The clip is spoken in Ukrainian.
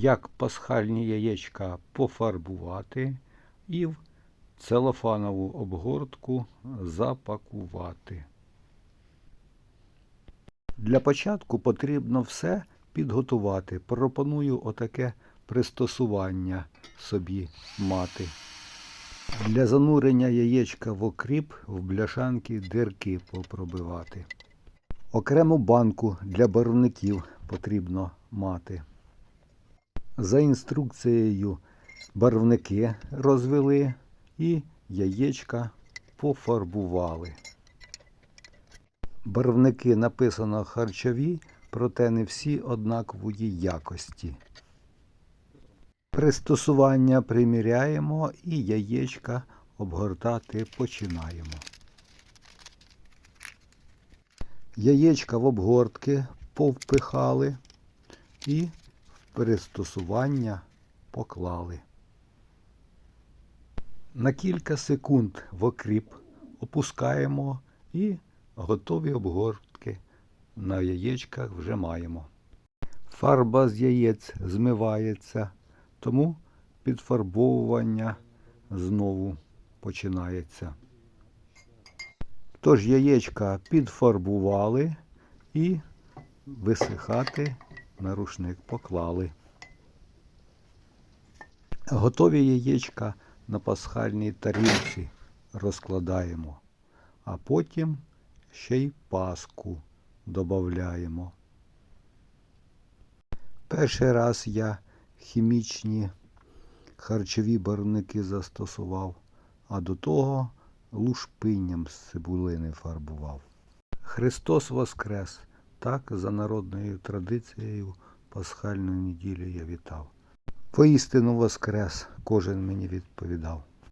як пасхальні яєчка пофарбувати і в целофанову обгортку запакувати. Для початку потрібно все підготувати. Пропоную отаке пристосування собі мати. Для занурення яєчка в окріп в бляшанки дирки попробивати. Окрему банку для барвників потрібно мати. За інструкцією барвники розвели і яєчка пофарбували. Барвники написано харчові, проте не всі однакової якості. Пристосування приміряємо і яєчка обгортати починаємо. Яєчка в обгортки повпихали і пристосування поклали. На кілька секунд в окріп опускаємо і готові обгортки на яєчках вже маємо. Фарба з яєць змивається, тому підфарбовування знову починається. Тож яєчка підфарбували і висихати на рушник поклали. Готові яєчка на пасхальній тарілці розкладаємо, а потім ще й паску додаємо. Перший раз я хімічні харчові барвники застосував, а до того лушпинням з цибулини фарбував. Христос Воскрес! Так за народною традицією пасхальну неділю я вітав. Поістину Воскрес, кожен мені відповідав.